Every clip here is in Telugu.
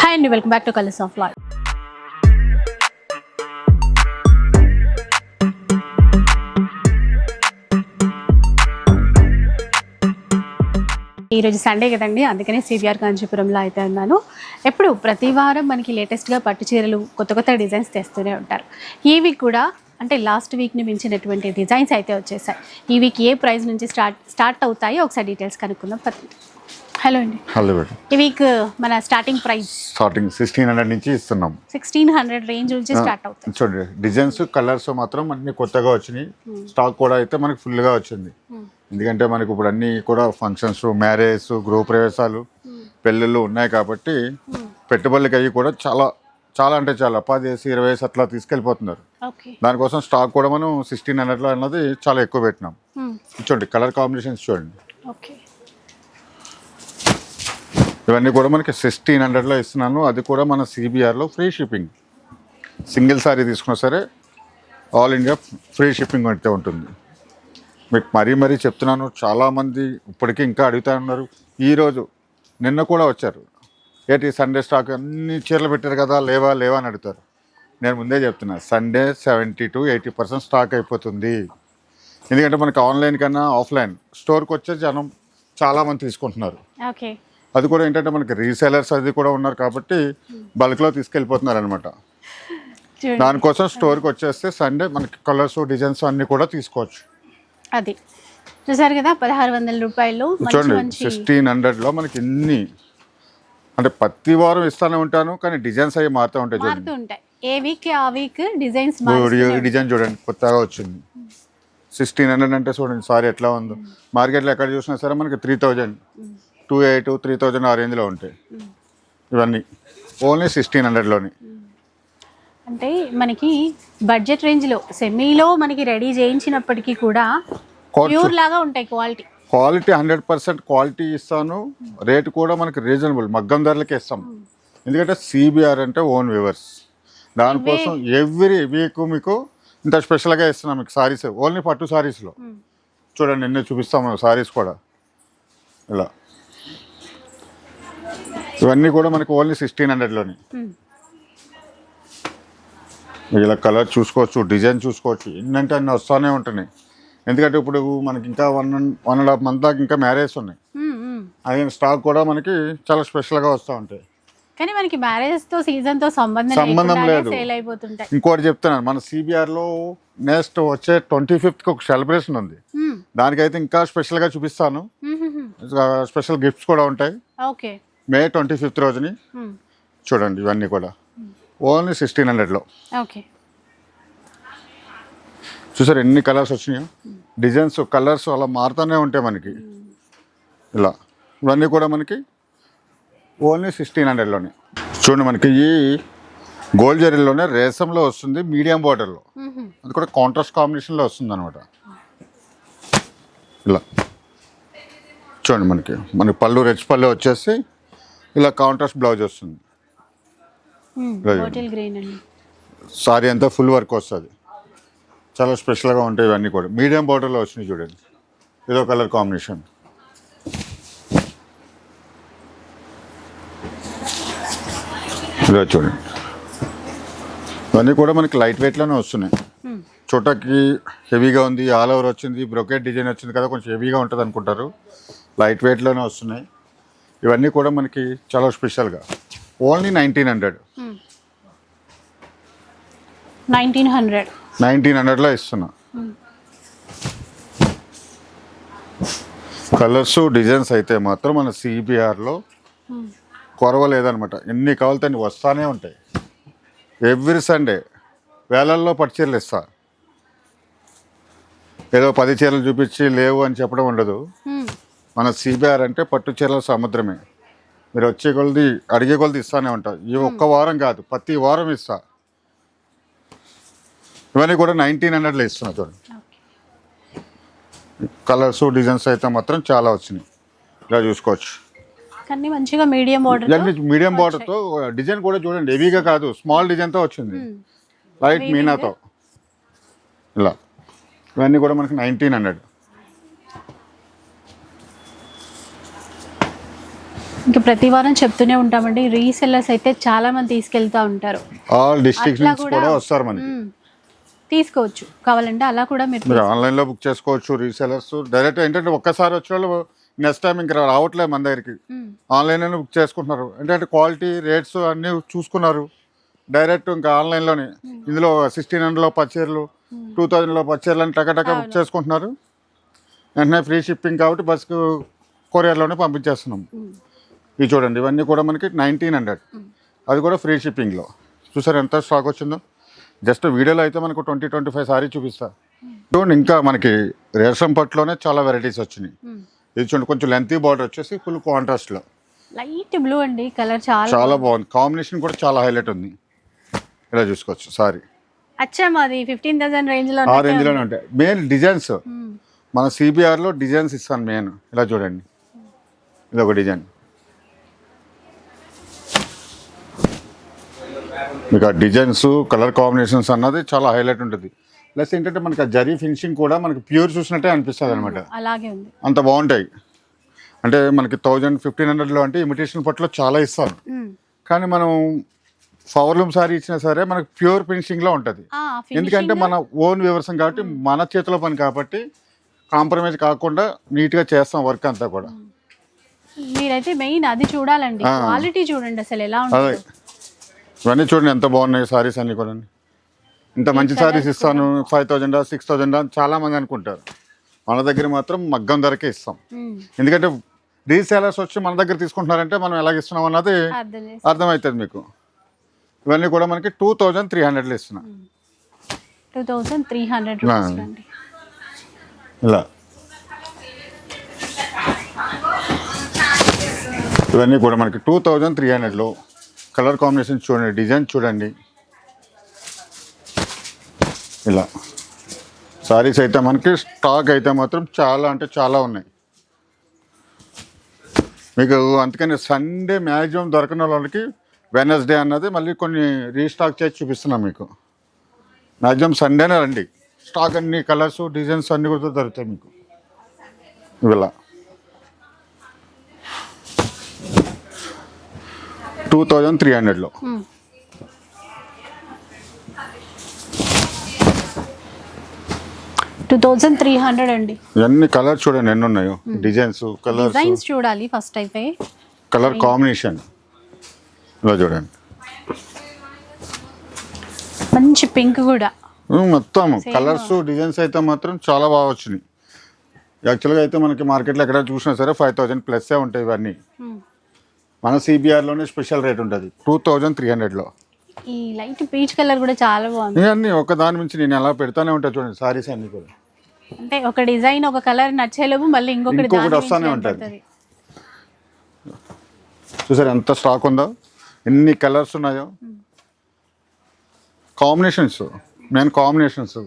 హాయ్ అండి welcome back to colours of life ఈరోజు సండే కదండి అందుకనే సివిఆర్ కాంచీపురంలో అయితే ఉన్నాను. ఎప్పుడు ప్రతి వారం మనకి లేటెస్ట్గా పట్టు చీరలు కొత్త కొత్త డిజైన్స్ తెస్తూనే ఉంటారు. ఈ వీక్ కూడా అంటే లాస్ట్ వీక్ని మించినటువంటి డిజైన్స్ అయితే వచ్చేసాయి. ఈ వీక్ ఏ ప్రైస్ నుంచి స్టార్ట్ స్టార్ట్ అవుతాయో ఒకసారి డీటెయిల్స్ కనుక్కుందాం. పదండి. హలో అండి. Hello madam. ఈ వీక్ మన starting price starting sixteen hundred నుంచి ఇస్తున్నాం. సిక్స్టీన్ హండ్రెడ్ రేంజ్ నుంచి స్టార్ట్ అవుతుంది. చూడండి డిజైన్స్ కలర్స్ మాత్రం అన్ని కొత్తగా వచ్చినాయి. స్టాక్ కూడా అయితే మనకి ఫుల్గా వచ్చింది. ఎందుకంటే మనకి ఇప్పుడు అన్ని కూడా ఫంక్షన్స్ మ్యారేజ్ గృహ ప్రవేశాలు పెళ్ళిళ్ళు ఉన్నాయి కాబట్టి పెట్టుబడులకి అవి కూడా చాలా చాలా అంటే చాలా. పది వేసి ఇరవై వేసి అట్లా తీసుకెళ్ళిపోతున్నారు. దానికోసం స్టాక్ కూడా మనం సిక్స్టీన్ హండ్రెడ్లో అన్నది చాలా ఎక్కువ పెట్టినాం. చూడండి కలర్ కాంబినేషన్స్ చూడండి. ఇవన్నీ కూడా మనకి సిక్స్టీన్ హండ్రెడ్లో ఇస్తున్నాను. అది కూడా మన సిబిఆర్లో ఫ్రీ షిప్పింగ్. సింగిల్ సారీ తీసుకున్నా సరే ఆల్ ఇండియా ఫ్రీ షిప్పింగ్ అయితే ఉంటుంది. మీకు మరీ మరీ చెప్తున్నాను చాలామంది ఇప్పటికీ ఇంకా అడుగుతా ఉన్నారు ఈరోజు నిన్న కూడా వచ్చారు. ఏంటి సండే స్టాక్ అన్ని చీరలు పెట్టారు కదా లేవా లేవా అని అడుగుతారు. నేను ముందే చెప్తున్నా Sunday seventy to eighty percent stock అయిపోతుంది. ఎందుకంటే మనకి ఆన్లైన్ కన్నా ఆఫ్లైన్ స్టోర్కి వచ్చే జనం చాలామంది తీసుకుంటున్నారు. ఓకే అది కూడా ఏంటంటే మనకి రీసెలర్స్ అది కూడా ఉన్నారు కాబట్టి బల్క్లో తీసుకెళ్ళిపోతున్నారు అనమాట దానికోసం స్టోర్కి వచ్చేస్తే సండే మనకి కలర్స్ డిజైన్స్ అన్నీ కూడా తీసుకోవచ్చు. అది. చూసారు కదా పదహారు వందల రూపాయలు చూడండి సిక్స్టీన్ హండ్రెడ్లో మనకి ఇన్ని. అంటే ప్రతి వారం ఇస్తానే ఉంటాను కానీ డిజైన్స్ అవి మారుతూ ఉంటాయి చూడండి. ఉంటాయి. ఏ వీక్ ఆ వీక్ డిజైన్స్ డిజైన్ చూడండి కొత్తగా వచ్చింది. సిక్స్టీన్ హండ్రెడ్ అంటే చూడండి సారీ ఎట్లా ఉందో. మార్కెట్లో ఎక్కడ చూసినా సరే మనకి three thousand to eight three thousand ఆ రేంజ్లో ఉంటాయి. ఇవన్నీ. ఓన్లీ సిక్స్టీన్ హండ్రెడ్లోని. అంటే మనకి బడ్జెట్ రేంజ్లో సెమీలో మనకి రెడీ చేయించినప్పటికీ కూడా ప్యూర్ లాగా ఉంటాయి quality. Quality hundred percent quality ఇస్తాను. రేట్ కూడా మనకి రీజనబుల్ మగ్గం ధరలకే ఇస్తాం. ఎందుకంటే సిబిఆర్ అంటే ఓన్ వ్యూవర్స్. దానికోసం ఎవ్రీ వీక్ మీకు ఇంత స్పెషల్గా ఇస్తున్నాం మీకు సారీస్. ఓన్లీ పట్టు సారీస్లో. చూడండి నిన్నే చూపిస్తాము సారీస్ కూడా. ఇలా. ఇవన్నీ కూడా మనకి ఓన్లీ సిక్స్టీన్ హండ్రెడ్లోని. ఇలా కలర్ చూసుకోవచ్చు డిజైన్ చూసుకోవచ్చు ఎన్నంటే అన్ని వస్తూనే ఉంటున్నాయి. ఎందుకంటే ఇప్పుడు మనకి ఇంకా one one and half month దాకా ఇంకా మ్యారేజ్ ఉన్నాయి. అదే స్టాక్ కూడా మనకి చాలా స్పెషల్గా వస్తూ ఉంటాయి. కానీ మనకి మ్యారేజ్తో సీజన్తో సంబంధం సంబంధం లేదు. ఇంకోటి చెప్తున్నాను మన సిబిఆర్లో నెక్స్ట్ వచ్చే ట్వంటీ ఫిఫ్త్కి ఒక సెలబ్రేషన్ ఉంది. దానికైతే ఇంకా స్పెషల్గా చూపిస్తాను. మ్మ్, మ్మ్, మ్మ్. స్పెషల్ గిఫ్ట్స్ కూడా ఉంటాయి. ఓకే. మే ట్వంటీ ఫిఫ్త్ రోజుని మ్మ్. చూడండి ఇవన్నీ కూడా. ఓన్లీ సిక్స్టీన్ హండ్రెడ్లో. ఓకే. చూసారు ఎన్ని కలర్స్ వచ్చినాయో? డిజైన్స్ కలర్స్ అలా మారుతూనే ఉంటాయి మనకి. ఇలా. ఇవన్నీ కూడా మనకి ఓన్లీ సిక్స్టీన్ హండ్రెడ్లోనే. చూడండి మనకి ఈ గోల్డ్ జరీలోనే రేసంలో వస్తుంది మీడియం బార్డర్లో. అది కూడా కాంట్రాస్ట్ కాంబినేషన్లో వస్తుంది అనమాట ఇలా. చూడండి మనకి. మనకి పళ్ళు రెచ్ పళ్ళు వచ్చేసి ఇలా కాంట్రాస్ట్ బ్లౌజ్ వస్తుంది. సారీ అంతా ఫుల్ వర్క్ వస్తుంది. చాలా స్పెషల్గా ఉంటాయి ఇవన్నీ కూడా. మీడియం బార్డర్లో వచ్చినాయి చూడండి. ఇదో కలర్ కాంబినేషన్. ఇలా చూడండి. ఇవన్నీ కూడా మనకి లైట్ వెయిట్లోనే వస్తున్నాయి. చూడటానికి హెవీగా ఉంది ఆల్ ఓవర్ వచ్చింది బ్రొకెట్ డిజైన్ వచ్చింది కదా కొంచెం హెవీగా ఉంటుంది అనుకుంటారు లైట్ వెయిట్లోనే వస్తున్నాయి. ఇవన్నీ కూడా మనకి చాలా స్పెషల్గా. Only nineteen hundred. Nineteen hundred. Nineteen హండ్రెడ్లో ఇస్తున్నా. కలర్స్ డిజైన్స్ అయితే మాత్రం మన సిబిఆర్లో కొరవలేదనమాట ఎన్ని కావాలితే అన్ని వస్తానే ఉంటాయి. ఎవ్రీ సండే వేలల్లో పట్టు చీరలు ఇస్తా. ఏదో పది చీరలు చూపించి లేవు అని చెప్పడం ఉండదు. మన సిబిఆర్ అంటే పట్టు చీరల సముద్రమే. మీరు వచ్చే కొలది అడిగే కొలది ఇస్తానే ఉంటారు ఈ ఒక్క వారం కాదు ప్రతి వారం ఇస్తా. ఇవన్నీ కూడా నైన్టీన్ హండ్రెడ్లో ఇస్తున్నా చూడండి కలర్స్ డిజైన్స్ అయితే మాత్రం చాలా వచ్చినాయి. ఇలా చూసుకోవచ్చు. మంచిగా మీడియం బార్డర్ ఇవన్నీ మీడియం బార్డర్తో డిజైన్ కూడా చూడండి హెవీగా కాదు స్మాల్ డిజైన్తో వచ్చింది. లైట్ మీనాతో. ఇలా. ఇవన్నీ కూడా మనకి నైన్టీన్ హండ్రెడ్ ఇంకా ప్రతి వారం చెప్తూనే ఉంటామండి. రీసెల్లర్స్ అయితే చాలా మంది తీసుకెళ్తా ఉంటారు. ఆల్ డిస్ట్రిక్ట్స్ అట్లా నుంచి కూడా- కూడా వస్తారు మనకి. మ్మ్. తీసుకోవచ్చు. కావాలంటే అలా కూడా మీరు మీరు ఆన్లైన్లో బుక్ చేసుకోవచ్చు రీసెలర్స్ డైరెక్ట్ ఏంటంటే ఒక్కసారి వచ్చిన వాళ్ళు నెక్స్ట్ టైం ఇంకా రావట్లేదు మన దగ్గరికి. మ్మ్. ఆన్లైన్లోనే బుక్ చేసుకుంటున్నారు. ఏంటంటే క్వాలిటీ రేట్స్ అన్నీ చూసుకున్నారు. డైరెక్ట్ ఇంకా ఆన్లైన్లోనే ఇందులో సిక్స్టీన్ హండ్రెడ్లో పచ్చీరలు టూ థౌజండ్లో పచ్చీరలు అని టక టక బుక్ చేసుకుంటున్నారు. వెంటనే ఫ్రీ షిప్పింగ్ కాబట్టి బస్కు కొరియర్లోనే పంపించేస్తున్నాం. ఇవి చూడండి ఇవన్నీ కూడా మనకి నైన్టీన్ హండ్రెడ్ అది కూడా ఫ్రీ షిప్పింగ్లో చూసారు ఎంత స్టాక్ వచ్చిందో? జస్ట్ వీడియోలో అయితే మనకు ట్వంటీ ట్వంటీ ఫైవ్ సారీ చూపిస్తా. చూడండి ఇంకా మనకి రేషన్ పట్టులోనే చాలా వెరైటీస్ వచ్చినాయి. ఇది చూడండి కొంచెం లెంతీ బార్డర్ వచ్చేసి ఫుల్ కాంట్రాస్ట్లో లైట్ బ్లూ అండి కలర్ చాలా చాలా బాగుంది. కాంబినేషన్ కూడా చాలా హైలైట్ ఉంది. ఇలా చూసుకోవచ్చు సారీ. అచ్చా మాది ఫిఫ్టీన్ థౌసండ్ రేంజ్లో ఆ రేంజ్లోనే ఉంటాయి. మెయిన్ డిజైన్స్ మన సిబిఆర్లో డిజైన్స్ ఇస్తాను మెయిన్ ఇలా చూడండి. ఇది ఒక డిజైన్ మీకు ఆ డిజైన్స్ కలర్ కాంబినేషన్స్ అన్నది చాలా హైలైట్ ఉంటుంది. ప్లస్ ఏంటంటే మనకి ఆ జరీ ఫినిషింగ్ కూడా మనకి ప్యూర్ చూసినట్టే అనిపిస్తుంది అనమాట అలాగే ఉంది. అంత బాగుంటాయి. అంటే మనకి థౌజండ్ ఫిఫ్టీన్ హండ్రెడ్లో అంటే ఇమిటేషన్ పట్టులో చాలా ఇస్తారు. కానీ మనం పవర్లూమ్ సారీ ఇచ్చినా సరే మనకి ప్యూర్ ఫినిషింగ్లో ఉంటుంది. ఎందుకంటే మన ఓన్ వ్యవసాయం కాబట్టి మన చేతిలో పని కాబట్టి కాంప్రమైజ్ కాకుండా నీట్గా చేస్తాం వర్క్ అంతా కూడా. మీరైతే మెయిన్ అది చూడాలండి. క్వాలిటీ చూడండి అసలు ఎలా ఉంటుంది. ఇవన్నీ చూడండి ఎంత బాగున్నాయి సారీస్ అన్ని కూడా. ఇంత మంచి సారీస్ ఇస్తాను. ఫైవ్ థౌజండ్ సిక్స్ థౌజండ్ చాలా మంది అనుకుంటారు. మన దగ్గర మాత్రం మగ్గం ధరకే ఇస్తాం. ఎందుకంటే రీసేలర్స్ వచ్చి మన దగ్గర తీసుకుంటున్నారంటే మనం ఎలాగ ఇస్తున్నాం అన్నది అర్థమవుతుంది మీకు. ఇవన్నీ కూడా మనకి టూ థౌజండ్ త్రీ హండ్రెడ్లో ఇస్తున్నాం. టూ థౌసండ్ త్రీ హండ్రెడ్ ఇలా. ఇవన్నీ కూడా మనకి టూ థౌజండ్ త్రీ హండ్రెడ్లో కలర్ కాంబినేషన్ చూడండి డిజైన్ చూడండి. ఇలా. సారీస్ అయితే మనకి స్టాక్ అయితే మాత్రం చాలా అంటే చాలా ఉన్నాయి. మీకు అందుకని సండే మ్యాక్సిమం దొరకని వాళ్ళకి వెనస్డే అన్నది మళ్ళీ కొన్ని రీస్టాక్ చేసి చూపిస్తున్నాం మీకు. మ్యాక్సిమం సండేనే రండి. స్టాక్ అన్ని కలర్స్ డిజైన్స్ అన్నీ కూడా దొరుకుతాయి మీకు. ఇలా. టూ థౌజండ్ త్రీ హండ్రెడ్లో. టూ థౌజండ్ త్రీ హండ్రెడ్ అండి. ఇవన్నీ కలర్స్ చూడండి ఎన్ని ఉన్నాయో డిజైన్స్ కలర్స్. డిజైన్స్ చూడాలి ఫస్ట్ అయితే. Colour combination. ఇలా చూడండి. మంచి పింక్ కూడా. మొత్తం కలర్స్ డిజైన్స్ అయితే మాత్రం చాలా బాగా వచ్చినాయి. యాక్చువల్గా అయితే మనకి మార్కెట్లో ఎక్కడ చూసినా సరే ఫైవ్ థౌజండ్ ప్లస్సే ఉంటాయి ఇవన్నీ. మన సిబిఆర్లోనే స్పెషల్ రేట్ ఉంటుంది. టూ థౌజండ్ త్రీ హండ్రెడ్లో. ఈ లైట్ పీచ్ కలర్ కూడా చాలా బాగుంది. ఇవన్నీ ఒక దాని నుంచి నేను ఎలా పెడతానే ఉంటా చూడండి సారీస్ అన్ని కూడా. అంటే ఒక డిజైన్ ఒక కలర్ నచ్చేలోపు మళ్ళీ ఇంకొకటి ఇంకొకటి వస్తానే ఉంటది. చూసారు ఎంత స్టాక్ ఉందో? ఎన్ని కలర్స్ ఉన్నాయో? కాంబినేషన్స్ మెయిన్ కాంబినేషన్స్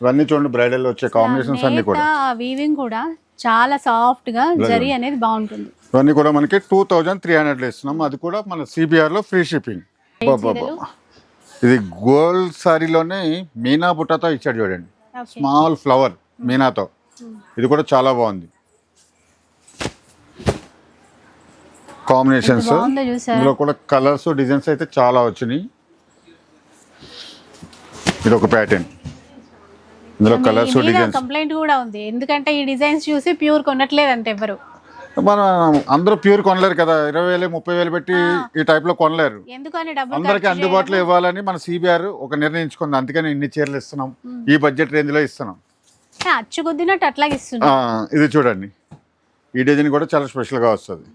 ఇవన్నీ చూడండి బ్రైడల్ వచ్చే కాంబినేషన్స్ అన్ని కూడా. వీవింగ్ కూడా చాలా సాఫ్ట్గా జరీ అనేది బాగుంటుంది. ఇవన్నీ కూడా మనకి టూ థౌజండ్ త్రీ హండ్రెడ్లో ఇస్తున్నాం. అది కూడా మన సిబిఆర్లో ఫ్రీ షిప్పింగ్. ఇది గోల్డ్ సారీలోనే మీనా బుట్టతో ఇచ్చాడు చూడండి. స్మాల్ ఫ్లవర్ మీనాతో. ఇది కూడా చాలా బాగుంది. కాంబినేషన్స్? ఇందులో కూడా కలర్స్ డిజైన్స్ అయితే చాలా వచ్చినాయి. ఇది ఒక ప్యాటర్న్ ఇందులో కలర్స్ డిజైన్స్. కంప్లైంట్ కూడా ఉంది. ఎందుకంటే ఈ డిజైన్స్ చూసి ప్యూర్ కొనట్లేదంటే ఎవరు. మన అందరూ ప్యూర్ కొనలేరు కదా. ఇరవై వేలు ముప్పై వేలు పెట్టి ఈ టైప్లో కొనలేరు. ఎందుకని డబ్బులు అందరికి ఖర్చు అందుబాటులో ఇవ్వాలని మన సిబిఆర్ ఒక నిర్ణయించుకుంది. అందుకని ఇన్ని చీరలు ఇస్తున్నాం. ఈ బడ్జెట్ రేంజ్లో ఇస్తున్నాం. ఆ, ఇది చూడండి. ఈ డిజైన్ కూడా చాలా స్పెషల్గా వస్తుంది.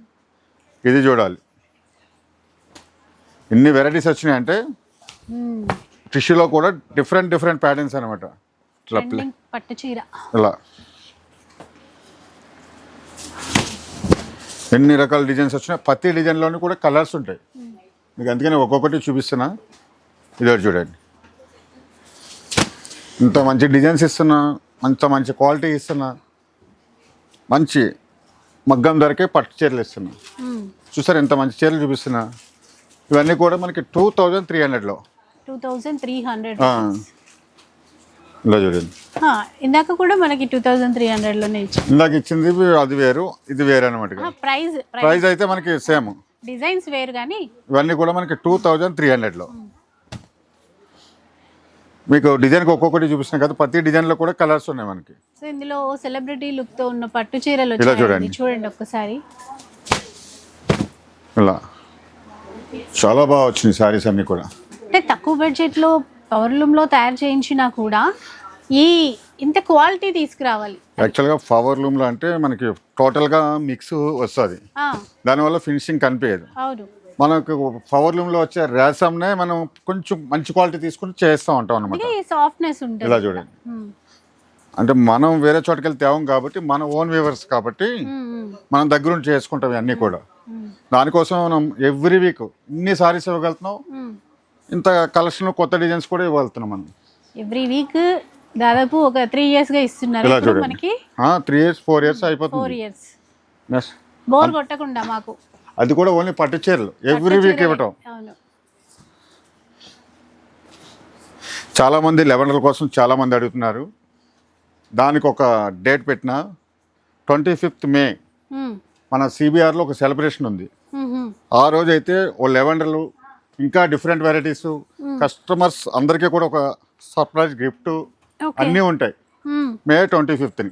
ఇది చూడాలి. ఇన్ని వెరైటీస్ వచ్చినాయంటే మ్మ్. టిష్యూలో కూడా డిఫరెంట్ డిఫరెంట్ ప్యాటర్న్స్ అనమాట ఇట్లా ప్లే- ట్రెండింగ్ పట్టు చీర. ఇలా. ఎన్ని రకాల డిజైన్స్ వచ్చినాయి ప్రతి డిజైన్లోని కూడా కలర్స్ ఉంటాయి. మీకు అందుకని ఒక్కొక్కటి చూపిస్తున్నా. ఇదో చూడండి. ఇంత మంచి డిజైన్స్ ఇస్తున్నా అంత మంచి క్వాలిటీ ఇస్తున్నా మంచి మగ్గం ధరకే పట్టు చీరలు ఇస్తున్నా. మ్మ్. చూసారు ఎంత మంచి చీరలు చూపిస్తున్నా. ఇవన్నీ కూడా మనకి టూ థౌజండ్ త్రీ హండ్రెడ్లో టూ థౌజండ్ త్రీ హండ్రెడ్ ఇలా చూడండి ఇందాక కూడా మనకి టూ థౌజండ్ త్రీ హండ్రెడ్లోనే ఇచ్చాం ఇందాక ఇచ్చింది అది వేరు ఇది వేరు అనమాట ప్రైస్ ప్రైస్ అయితే మనకి సేమ్. డిజైన్స్ వేరు కానీ ఇవన్నీ కూడా మనకి టూ థౌజండ్ త్రీ హండ్రెడ్లో మీకు డిజైన్కి ఒక్కొక్కటి చూపిస్తున్నాం కదా ప్రతి డిజైన్లో కూడా కలర్స్ ఉన్నాయి మనకి. సో ఇందులో సెలబ్రిటీ లుక్తో ఉన్న పట్టు చీరలు ఇలా చూడండి. చూడండి ఒక్కసారి. ఇలా. చాలా బాగా వచ్చినాయి శారీస్ అన్నీ కూడా. అంటే తక్కువ బడ్జెట్లో పవర్ లూమ్లో తయారు చేయించినా కూడా ఈ ఇంత క్వాలిటీ తీసుకురావాలి. యాక్చువల్గా పవర్ లూమ్లో అంటే మనకి టోటల్గా మిక్స్ వస్తుంది. దానివల్ల ఫినిషింగ్ కనిపించదు. అవును. మనకు పవర్ లూమ్లో వచ్చే రేసంనే మనం కొంచెం మంచి క్వాలిటీ తీసుకుని చేస్తూ ఉంటాం అనమాట సాఫ్ట్నెస్ ఇలా ఉంటుంది చూడండి. ఉమ్, అంటే మనం వేరే చోటుకి వెళ్తే తేవం కాబట్టి మన ఓన్ వ్యూవర్స్ కాబట్టి మనం దగ్గరుండి చేసుకుంటాం అన్నీ కూడా. దానికోసం మనం ఎవ్రీ వీక్ ఇన్ని సారీస్ ఇవ్వగలుగుతున్నాం. ఇంత కలెక్షన్ కొత్త డిజైన్స్ కూడా ఇవ్వగలుగుతున్నాం మనం ఎవ్రీ వీక్ దాదాపు ఒక త్రీ ఇయర్స్గా ఇస్తున్నారు. మనకి three years four years four అయిపోతుంది. ఇయర్స్. బోర్ కొట్టకుండా మాకు. అది కూడా ఓన్లీ పట్టు చీరలు. Every week. ఇవ్వటం. అవును. చాలా మంది లెవెండర్ల కోసం చాలా మంది అడుగుతున్నారు. దానికి ఒక డేట్ పెట్టిన ట్వంటీ ఫిఫ్త్ మే మన సిబిఆర్లో ఒక సెలబ్రేషన్ ఉంది. ఆ రోజు అయితే ఓ లెవెండర్లు ఇంకా డిఫరెంట్ వెరైటీస్. కస్టమర్స్ అందరికీ కూడా ఒక సర్ప్రైజ్ గిఫ్ట్ అన్నీ ఉంటాయి. మే ట్వంటీ ఫిఫ్త్ని.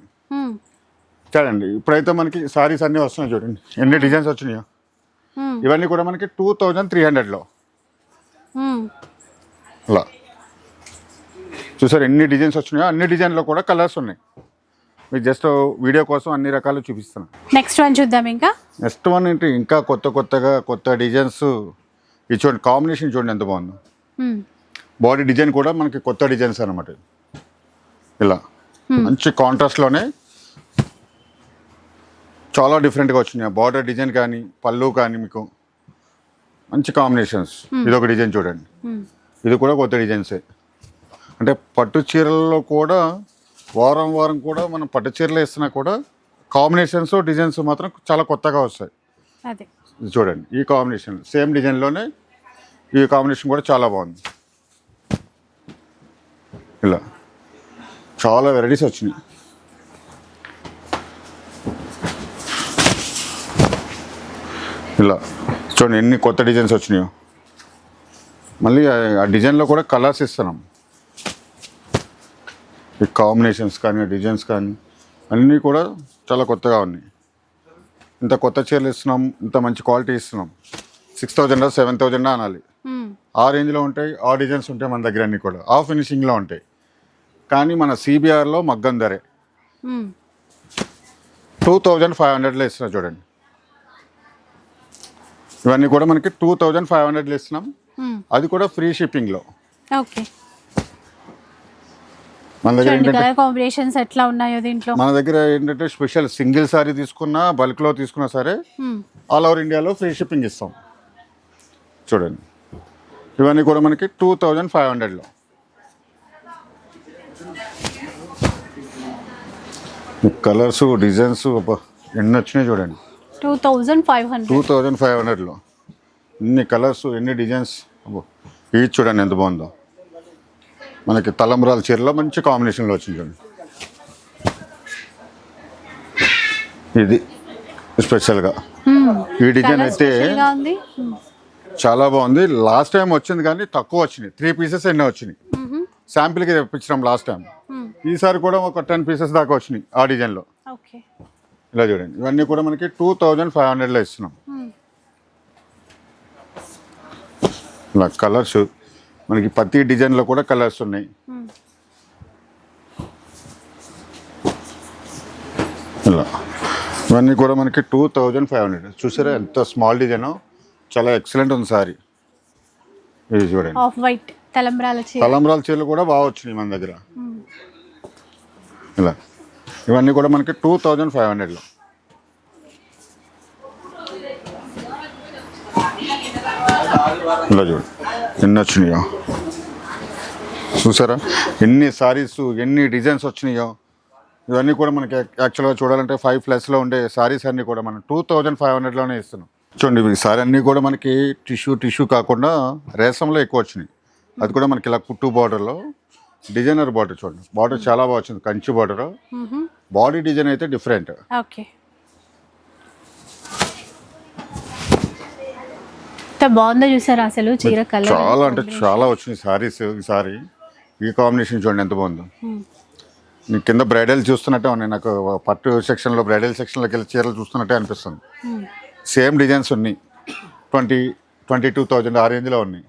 చూడండి ఇప్పుడైతే మనకి సారీస్ అన్నీ వస్తున్నాయి చూడండి. ఎన్ని డిజైన్స్ వచ్చినాయో. ఇవన్నీ కూడా మనకి టూ థౌజండ్ త్రీ హండ్రెడ్లో. అలా. చూసారు ఎన్ని డిజైన్స్ వచ్చినాయో అన్ని డిజైన్లో కూడా కలర్స్ ఉన్నాయి. మీకు జస్ట్ వీడియో కోసం అన్ని రకాలు చూపిస్తాను నెక్స్ట్ వన్ చూద్దాం ఇంకా. నెక్స్ట్ వన్ ఏంటి? ఇంకా కొత్త కొత్తగా కొత్త డిజైన్స్ ఇది చూడండి కాంబినేషన్ చూడండి ఎంత బాగుందో. బాడీ డిజైన్ కూడా మనకి కొత్త డిజైన్స్ అనమాట ఇలా. మంచి కాంట్రాస్ట్లోనే చాలా డిఫరెంట్గా వచ్చినాయి. బార్డర్ డిజైన్ కానీ పళ్ళు కానీ మీకు మంచి కాంబినేషన్స్ ఇది ఒక డిజైన్ చూడండి. ఇది కూడా కొత్త డిజైన్సే అంటే పట్టు చీరల్లో కూడా వారం వారం కూడా మనం పట్టు చీరలు వేస్తున్నా కూడా కాంబినేషన్స్ డిజైన్స్ మాత్రం చాలా కొత్తగా వస్తాయి. చూడండి ఈ కాంబినేషన్ సేమ్ డిజైన్లోనే ఈ కాంబినేషన్ కూడా చాలా బాగుంది. ఇలా చాలా వెరైటీస్ వచ్చినాయి. ఇలా చూడండి ఎన్ని కొత్త డిజైన్స్ వచ్చినాయో. మళ్ళీ ఆ- డిజైన్లో కూడా కలర్స్ ఇస్తున్నాం. ఈ కాంబినేషన్స్ కానీ డిజైన్స్ కానీ అన్నీ కూడా చాలా కొత్తగా ఉన్నాయి. ఇంత కొత్త చీరలు ఇస్తున్నాం ఇంత మంచి క్వాలిటీ ఇస్తున్నాం. సిక్స్ థౌజండ్ సెవెన్ థౌజండ్ అనాలి. ఆ రేంజ్లో ఉంటాయి ఆ డిజైన్స్ ఉంటాయి మన దగ్గర అన్నీ కూడా. ఆ ఫినిషింగ్లో ఉంటాయి. కానీ మన సిబిఆర్లో మగ్గం ధరే. టూ థౌజండ్ ఫైవ్ హండ్రెడ్లో ఇస్తున్నాం చూడండి. ఇవన్నీ కూడా మనకి టూ థౌజండ్ ఫైవ్ హండ్రెడ్లో ఇస్తున్నాం. అది కూడా ఫ్రీ షిప్పింగ్లో ఓకే. మన దగ్గర ఏంటంటే కాంబినేషన్స్ ఎట్లా ఉన్నాయో దీంట్లో? మన దగ్గర ఏంటంటే స్పెషల్ సింగిల్ సారీ తీసుకున్నా బల్క్లో తీసుకున్నా సరే ఆల్ ఓవర్ ఇండియాలో ఫ్రీ షిప్పింగ్ ఇస్తాం. చూడండి. ఇవన్నీ కూడా మనకి టూ థౌజండ్ ఫైవ్ హండ్రెడ్లో. కలర్స్ డిజైన్స్ ఎన్ని వచ్చినాయి చూడండి. Two thousand five two hundred thousand five హండ్రెడ్లో. ఎన్ని కలర్స్ ఎన్ని డిజైన్స్ అబ్బో ఇది చూడండి ఎంత బాగుందో. మనకి తలంబ్రాల చీరలో మంచి కాంబినేషన్లో వచ్చింది చూడండి. ఇది స్పెషల్గా. ఈ డిజైన్ అయితే చాలా బాగుంది. లాస్ట్ టైం వచ్చింది కానీ తక్కువ వచ్చినాయి. త్రీ పీసెస్ ఎన్నో వచ్చినాయి. శాంపిల్కి తెప్పించినాం లాస్ట్ టైం. ఈసారి కూడా ఒక టెన్ పీసెస్ దాకా వచ్చినాయి ఆ డిజైన్లో. ఇలా చూడండి. ఇవన్నీ కూడా మనకి టూ థౌజండ్ ఫైవ్ హండ్రెడ్లో ఇస్తున్నాం. ఇలా కలర్స్ మనకి ప్రతి డిజైన్లో కూడా కలర్స్ ఉన్నాయి. ఇలా. ఇవన్నీ కూడా మనకి టూ థౌజండ్ ఫైవ్ హండ్రెడ్. చూసారా ఎంత స్మాల్ డిజైన్? చాలా ఎక్సలెంట్ ఉంది సారీ. ఇది చూడండి. ఆఫ్ వైట్ తలంబ్రాల చీర. తలంబ్రాల చీరలు కూడా బాగా వచ్చినాయి మన దగ్గర. ఇలా. ఇవన్నీ కూడా మనకి టూ థౌజండ్ ఫైవ్ హండ్రెడ్లో. ఇలా చూడు. ఎన్ని వచ్చినాయో చూసారా? ఎన్ని సారీస్ ఎన్ని డిజైన్స్ వచ్చినాయో. ఇవన్నీ కూడా మనకి యాక్చువల్గా చూడాలంటే ఫైవ్ ప్లస్లో ఉండే సారీస్ అన్నీ కూడా మనం టూ థౌజండ్ ఫైవ్ హండ్రెడ్లోనే ఇస్తున్నాం. చూడండి ఈ సారీ అన్నీ కూడా మనకి టిష్యూ టిష్యూ కాకుండా రేసంలో ఎక్కువ వచ్చినాయి. అది కూడా మనకి ఇలా కుట్టు బార్డర్లో డిజైనర్ బార్డర్ చూడండి. బార్డర్ చాలా బాగా వచ్చింది కంచి బార్డర్ బాడీ డిజైన్ అయితే డిఫరెంట్ ఓకే. బాగుందో చూసారా అసలు? చీర కలర్ చాలా అంటే చాలా వచ్చినాయి సారీస్ ఈసారి ఈ కాంబినేషన్ చూడండి ఎంత బాగుందో. నీకు కింద బ్రైడల్ చూస్తున్నట్టే ఉన్నాయి. నాకు పట్టు సెక్షన్లో బ్రైడల్ సెక్షన్లోకి వెళ్ళి చీరలు చూస్తున్నట్టే అనిపిస్తుంది. సేమ్ డిజైన్స్ ఉన్నాయి. ట్వంటీ ట్వంటీ టూ థౌజండ్ ఆ రేంజ్లో ఉన్నాయి.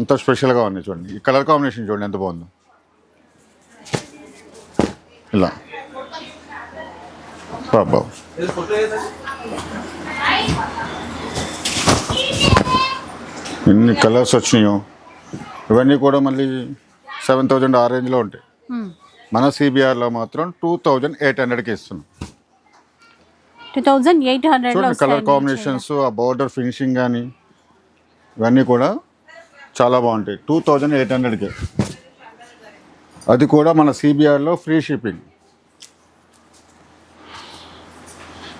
అంత స్పెషల్గా ఉన్నాయి చూడండి. ఈ కలర్ కాంబినేషన్ చూడండి ఎంత బాగుందో. ఇలా. బాబా ఎన్ని కలర్స్ వచ్చినాయో ఇవన్నీ కూడా మళ్ళీ సెవెన్ థౌజండ్ ఆ రేంజ్లో ఉంటాయి. మన సిబిఆర్లో మాత్రం టూ థౌజండ్ ఎయిట్ హండ్రెడ్కి ఇస్తున్నాం. టూ థౌజండ్ ఎయిట్ హండ్రెడ్ చూడండి కలర్ కాంబినేషన్స్ ఆ బార్డర్ ఫినిషింగ్ కానీ ఇవన్నీ కూడా చాలా బాగుంటాయి. టూ థౌజండ్ ఎయిట్ హండ్రెడ్కి అది కూడా మన సిబిఆర్లో ఫ్రీ షిప్పింగ్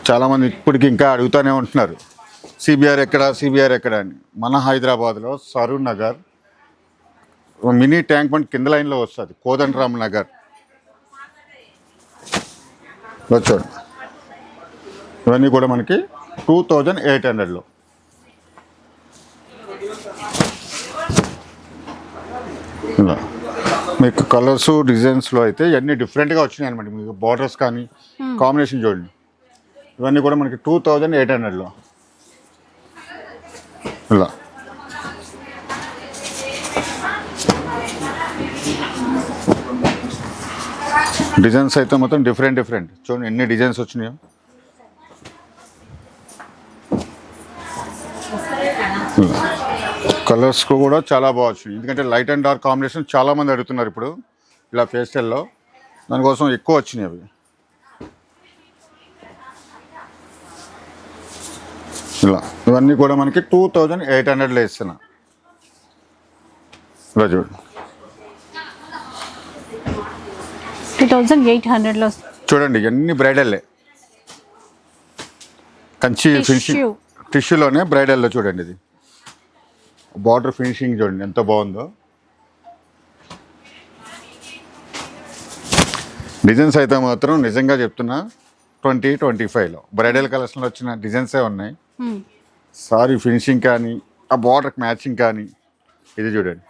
చాలామంది ఇప్పటికి ఇంకా అడుగుతూనే ఉంటున్నారు. సిబిఆర్ ఎక్కడ? సిబిఆర్ ఎక్కడ అని. మన హైదరాబాద్లో Saroor Nagar mini tank bund కింద లైన్లో వస్తుంది. కోదండరామ్ నగర్. వచ్చాడు ఇవన్నీ కూడా మనకి టూ థౌజండ్ ఎయిట్ హండ్రెడ్లో. ఇలా. మీకు కలర్స్ డిజైన్స్లో అయితే ఇవన్నీ డిఫరెంట్గా వచ్చినాయి అనమాట మీకు బార్డర్స్ కానీ కాంబినేషన్ చూడండి. ఇవన్నీ కూడా మనకి టూ థౌజండ్ ఎయిట్ హండ్రెడ్లో. ఇలా. డిజైన్స్ అయితే మొత్తం డిఫరెంట్ డిఫరెంట్ చూడండి ఎన్ని డిజైన్స్ వచ్చినాయో. కలర్స్ కూడా చాలా బాగా ఎందుకంటే లైట్ అండ్ డార్క్ కాంబినేషన్ చాలా మంది అడుగుతున్నారు ఇప్పుడు ఇలా ఫేస్టైల్లో దానికోసం ఎక్కువ వచ్చినాయి అవి. ఇలా ఇవన్నీ కూడా మనకి టూ థౌజండ్ ఎయిట్ హండ్రెడ్లో ఇస్తున్నా. ఇలా చూడండి టూ థౌజండ్ ఎయిట్ హండ్రెడ్లో చూడండి ఎన్ని బ్రైడల్లే కంచి ఫినిషింగ్. టిష్యూలోనే బ్రైడల్లో చూడండి ఇది. బార్డర్ ఫినిషింగ్ చూడండి ఎంత బాగుందో. డిజైన్స్ అయితే మాత్రం నిజంగా చెప్తున్నా ట్వంటీ ట్వంటీ ఫైవ్లో బ్రైడల్ కలెక్షన్లో వచ్చిన డిజైన్సే ఉన్నాయి. సారీ ఫినిషింగ్ కానీ ఆ బార్డర్కి మ్యాచింగ్ కానీ ఇది చూడండి.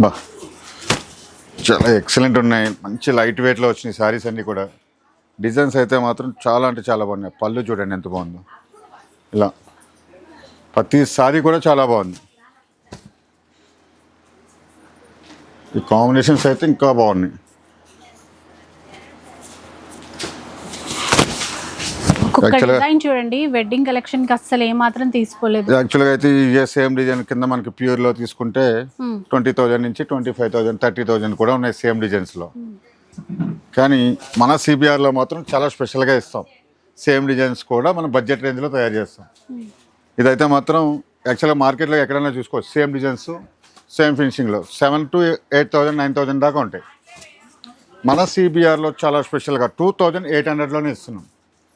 బా. చాలా ఎక్సలెంట్ ఉన్నాయి. మంచి లైట్ వెయిట్లో వచ్చినాయి సారీస్ అన్నీ కూడా. డిజైన్స్ అయితే మాత్రం చాలా అంటే చాలా బాగున్నాయి. పళ్ళు చూడండి ఎంత బాగుందో. ఇలా. ప్రతి సారీ కూడా చాలా బాగుంది. ఈ కాంబినేషన్స్ అయితే ఇంకా బాగున్నాయి. డిజైన్ చూడండి వెడ్డింగ్ కలెక్షన్కి అస్సలు ఏమాత్రం తీసుకోలేదు. యాక్చువల్గా అయితే ఈ సేమ్ డిజైన్ కింద మనకి ప్యూర్లో తీసుకుంటే ట్వంటీ థౌజండ్ నుంచి twenty five thousand thirty thousand కూడా ఉన్నాయి సేమ్ డిజైన్స్లో కానీ మన సిబిఆర్లో మాత్రం చాలా స్పెషల్గా ఇస్తాం. సేమ్ డిజైన్స్ కూడా మనం బడ్జెట్ రేంజ్లో తయారు చేస్తాం. ఇదైతే మాత్రం యాక్చువల్గా మార్కెట్లో ఎక్కడైనా చూసుకోవచ్చు. Same designs same ఫినిషింగ్లో seven to eight thousand nine thousand దాకా ఉంటాయి. మన సిబిఆర్లో చాలా స్పెషల్గా టూ థౌజండ్ ఎయిట్ హండ్రెడ్లోనే ఇస్తున్నాం.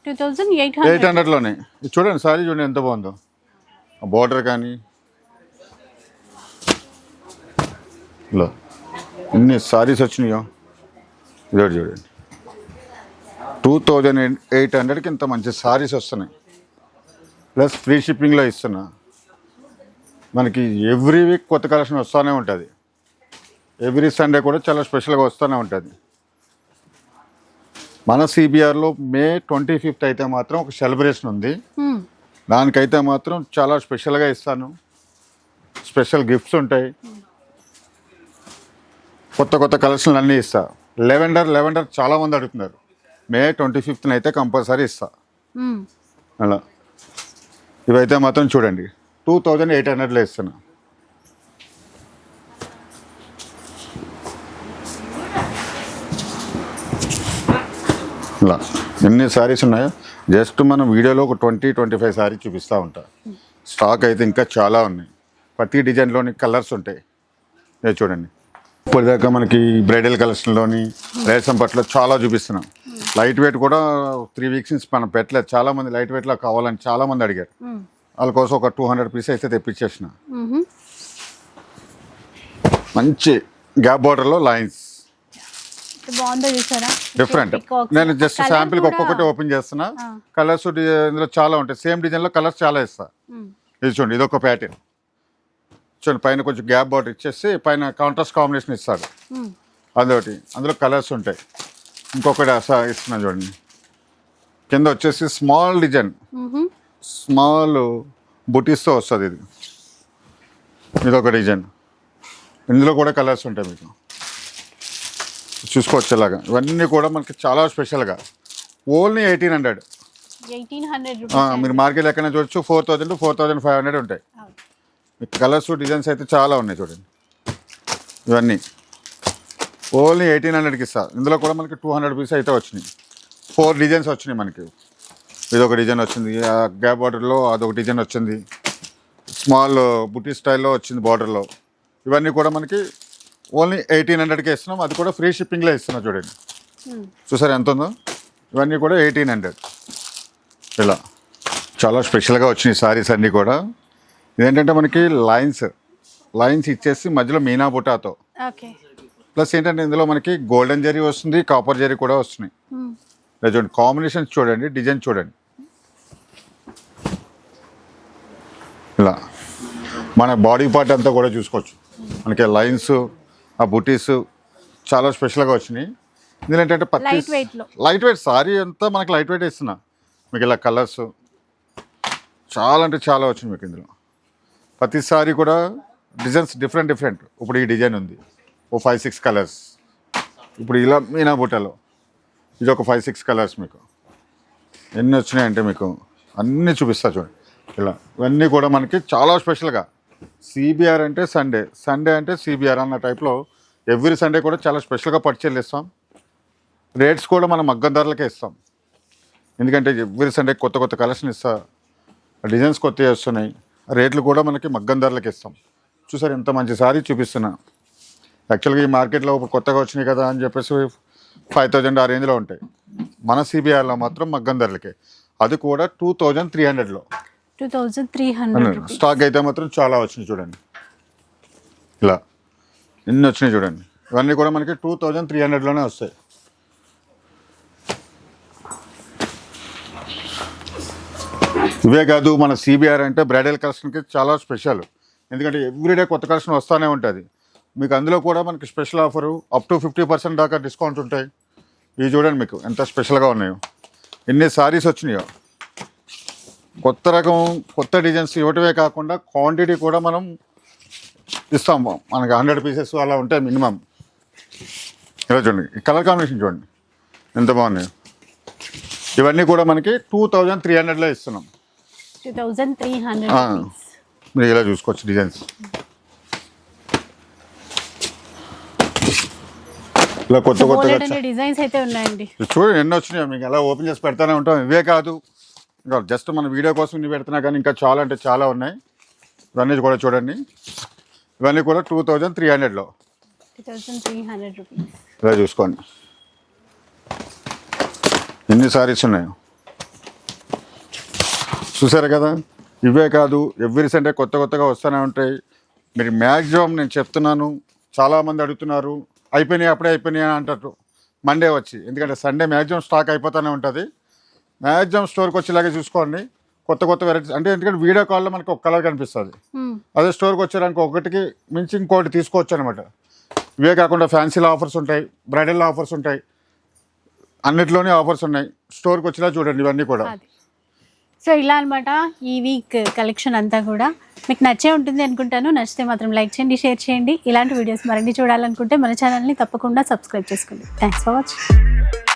టూ థౌజండ్ ఎయిట్ ఎయిట్ హండ్రెడ్లోనే ఇది చూడండి సారీ చూడండి ఎంత బాగుందో. బార్డర్ కానీ. ఇలా ఇన్ని సారీస్ వచ్చినాయో. ఇదొకటి చూడండి. టూ థౌజండ్ ఎయిట్ హండ్రెడ్కి ఇంత మంచి సారీస్ వస్తున్నాయి. ప్లస్ ఫ్రీ షిప్పింగ్లో ఇస్తున్నా. మనకి ఎవ్రీ వీక్ కొత్త కలెక్షన్ వస్తూనే ఉంటుంది. ఎవ్రీ సండే కూడా చాలా స్పెషల్గా వస్తూనే ఉంటుంది. మన సిబిఆర్లో మే ట్వంటీ ఫిఫ్త్ అయితే మాత్రం ఒక సెలబ్రేషన్ ఉంది. దానికైతే మాత్రం చాలా స్పెషల్గా ఇస్తాను. స్పెషల్ గిఫ్ట్స్ ఉంటాయి. కొత్త కొత్త కలెక్షన్లు అన్నీ ఇస్తా. లెవెండర్ లెవెండర్ చాలా మంది అడుగుతున్నారు. మే ట్వంటీ ఫిఫ్త్న అయితే కంపల్సరీ ఇస్తా. అలా. ఇవైతే మాత్రం చూడండి. టూ థౌజండ్ ఎయిట్ హండ్రెడ్లో ఇస్తున్నా. ఇలా ఎన్ని సారీస్ ఉన్నాయో? జస్ట్ మనం వీడియోలో ఒక ట్వంటీ ట్వంటీ ఫైవ్ సారీ చూపిస్తూ ఉంటా. స్టాక్ అయితే ఇంకా చాలా ఉన్నాయి. ప్రతి డిజైన్లోని కలర్స్ ఉంటాయి. ఇది చూడండి. ఇప్పటిదాకా మనకి బ్రైడల్ కలెక్షన్లోని రేసం పట్ల చాలా చూపిస్తున్నాం. లైట్ వెయిట్ కూడా త్రీ వీక్స్ నుంచి మనం పెట్టలేదు. చాలా మంది లైట్ వెయిట్లో కావాలని చాలా మంది అడిగారు. వాళ్ళ కోసం ఒక టూ హండ్రెడ్ పీస్ అయితే తెప్పించేసిన. మంచి గ్యాప్ బార్డర్లో లైన్స్. బాగుందో చూసారా? డిఫరెంట్. నేను జస్ట్ కూడా- ఒక్కొక్కటి ఓపెన్ చేస్తున్నా. కలర్స్ ఇందులో చాలా ఉంటాయి. సేమ్ డిజైన్లో కలర్స్ చాలా ఇస్తా మ్మ్. ఇది చూడండి ఇది ఒక ప్యాటర్న్ చూడండి పైన కొంచెం గ్యాప్ బార్డర్ ఇచ్చేసి పైన కాంట్రాస్ట్ కాంబినేషన్ ఇస్తాడు. మ్మ్. అదొకటి. అందులో కలర్స్ ఉంటాయి. ఇంకొకటి ఇస్తున్నాను చూడండి. కింద వచ్చేసి స్మాల్ డిజైన్. స్మాల్ బుటీస్తో వస్తుంది ఇది. ఇది ఒక డిజైన్ ఇందులో కూడా కలర్స్ ఉంటాయి మీకు. చూసుకోవచ్చు ఇలాగా ఇవన్నీ కూడా మనకి చాలా స్పెషల్గా. Only eighteen hundred. 1800 రూపీస్. మీరు మార్కెట్ ఎక్కడైనా చూడొచ్చు. Four thousand four thousand five hundred ఉంటాయి. మీకు కలర్స్ డిజైన్స్ అయితే చాలా ఉన్నాయి చూడండి. ఇవన్నీ. ఓన్లీ ఎయిటీన్ హండ్రెడ్కి ఇస్తా. ఇందులో కూడా మనకి టూ హండ్రెడ్ రూపీస్ అయితే వచ్చినాయి. ఫోర్ డిజైన్స్ వచ్చినాయి మనకి. ఇది ఒక డిజైన్ వచ్చింది. ఆ గ్యాప్ బార్డర్లో అదొక డిజైన్ వచ్చింది. స్మాల్ బుటీ స్టైల్లో వచ్చింది బార్డర్లో. ఇవన్నీ కూడా మనకి ఓన్లీ ఎయిటీన్ హండ్రెడ్కే ఇస్తున్నాం. అది కూడా ఫ్రీ షిప్పింగ్లో ఇస్తున్నాం చూడండి. చూసారు ఎంత ఉందో ఇవన్నీ కూడా ఎయిటీన్ హండ్రెడ్. ఇలా. చాలా స్పెషల్గా వచ్చినాయి సారీస్ అన్నీ కూడా. ఇదేంటంటే మనకి లైన్స్ లైన్స్ ఇచ్చేసి మధ్యలో మీనా బుటాతో. ప్లస్ ఏంటంటే ఇందులో మనకి గోల్డెన్ జరీ వస్తుంది కాపర్ జరీ కూడా వస్తున్నాయి. చూడండి కాంబినేషన్స్ చూడండి డిజైన్ చూడండి. ఇలా. మన బాడీ పార్ట్ అంతా కూడా చూసుకోవచ్చు. మనకి లైన్స్ ఆ బుటీస్ చాలా స్పెషల్గా వచ్చినాయి. ఇందులో ఏంటంటే పత్తి Light weight లో. లైట్ వెయిట్ సారీ అంతా మనకి లైట్ వెయిట్ ఇస్తున్నా. మీకు ఇలా కలర్స్ చాలా అంటే చాలా వచ్చింది మీకు ఇందులో. ప్రతి సారీ కూడా డిజైన్స్ డిఫరెంట్ డిఫరెంట్. ఇప్పుడు ఈ డిజైన్ ఉంది. ఓ ఫైవ్ సిక్స్ కలర్స్ ఇప్పుడు ఇలా మీనా బుట్టలో ఇది ఒక ఫైవ్ సిక్స్ కలర్స్ మీకు. ఎన్ని వచ్చినాయంటే మీకు అన్నీ చూపిస్తా చూడండి. ఇలా ఇవన్నీ కూడా మనకి చాలా స్పెషల్గా సిబిఆర్ అంటే సండే సండే అంటే సిబిఆర్ అన్న టైప్లో ఎవ్రీ సండే కూడా చాలా స్పెషల్గా పర్చేలు ఇస్తాం రేట్స్ కూడా మనం మగ్గం ధరలకే ఇస్తాం. ఎందుకంటే ఎవ్రీ సండే కొత్త కొత్త కలెక్షన్ ఇస్తా డిజైన్స్ కొత్తవి వస్తున్నాయి. రేట్లు కూడా మనకి మగ్గం ధరలకి ఇస్తాం. చూసారు ఎంత మంచి సారీ చూపిస్తున్నా. యాక్చువల్గా ఈ మార్కెట్లో ఇప్పుడు కొత్తగా వచ్చినాయి కదా అని చెప్పేసి ఫైవ్ థౌజండ్ ఆ రేంజ్లో ఉంటాయి. మన సిబిఆర్లో మాత్రం మగ్గం ధరలకే. అది కూడా టూ థౌజండ్ త్రీ హండ్రెడ్లో 2300 రూపీస్. స్టాక్ అయితే మాత్రం చాలా వచ్చినాయి చూడండి. ఇలా ఎన్ని వచ్చినాయి చూడండి. ఇవన్నీ కూడా మనకి టూ థౌజండ్ త్రీ హండ్రెడ్లోనే వస్తాయి. ఇవే కాదు మన సిబిఆర్ అంటే బ్రైడల్ కలెక్షన్కి చాలా స్పెషల్ ఎందుకంటే ఎవ్రీడే కొత్త కలెక్షన్ వస్తూనే ఉంటుంది. మీకు అందులో కూడా మనకి special offer up to fifty percent దాకా డిస్కౌంట్ ఉంటాయి. ఇవి చూడండి మీకు ఎంత స్పెషల్గా ఉన్నాయో. ఎన్ని సారీస్ వచ్చినాయో. కొత్త రకం కొత్త డిజైన్స్ ఇవ్వటమే కాకుండా క్వాంటిటీ కూడా మనం ఇస్తాం. మనకి హండ్రెడ్ పీసెస్ అలా ఉంటాయి మినిమం. ఇలా చూడండి. ఈ కలర్ కాంబినేషన్ చూడండి. ఎంత బాగున్నాయి ఇవన్నీ కూడా మనకి టూ థౌజండ్ త్రీ హండ్రెడ్లో ఇస్తున్నాం. 2300 ఆ. రూపీస్. మీరు ఇలా చూసుకోవచ్చు డిజైన్స్. ఇలా కొత్త బోలెడన్ని డిజైన్స్ అయితే ఉన్నాయండి. చూడండి ఎన్ని వచ్చినాయో మీకు. ఎలా ఓపెన్ చేసి పెడతానే ఉంటాం. ఇవే కాదు. జస్ట్ మన వీడియో కోసం ఇన్ని పెడుతున్నా కానీ ఇంకా చాలా అంటే చాలా ఉన్నాయి. ఇవన్నీ కూడా చూడండి. ఇవన్నీ కూడా టూ థౌజండ్ త్రీ హండ్రెడ్లో 2300 రూపీస్ ఇలా చూసుకోండి. ఎన్ని సారీస్ ఉన్నాయో. చూసారు కదా? ఇవే కాదు ఎవ్రీ సండే కొత్త కొత్తగా వస్తూనే ఉంటాయి. మీరు మ్యాక్సిమం నేను చెప్తున్నాను చాలామంది అడుగుతున్నారు అయిపోయినాయి అప్పుడే అయిపోయినాయి అని అంటారు. మండే వచ్చి. ఎందుకంటే సండే మ్యాక్సిమం స్టాక్ అయిపోతూనే ఉంటుంది. మ్యాక్సిమం స్టోర్కి వచ్చేలాగా చూసుకోండి. కొత్త కొత్త వెరైటీస్. అంటే ఎందుకంటే వీడియో కాల్లో మనకు ఒక కలర్ కనిపిస్తుంది. అదే స్టోర్కి వచ్చారనుకో ఒకటికి మించి ఇంకోటి తీసుకోవచ్చు అనమాట ఇవే కాకుండా ఫ్యాన్సీలో ఆఫర్స్ ఉంటాయి. బ్రైడల్ ఆఫర్స్ ఉంటాయి. అన్నిట్లోనే ఆఫర్స్ ఉన్నాయి. స్టోర్కి వచ్చేలా చూడండి ఇవన్నీ కూడా. సో ఇలా అన్నమాట ఈ వీక్ కలెక్షన్ అంతా కూడా. మీకు నచ్చే ఉంటుంది అనుకుంటాను. నచ్చితే మాత్రం లైక్ చేయండి షేర్ చేయండి. ఇలాంటి వీడియోస్ మరిన్ని చూడాలనుకుంటే మన ఛానల్ని తప్పకుండా సబ్స్క్రైబ్ చేసుకోండి. Thanks for watching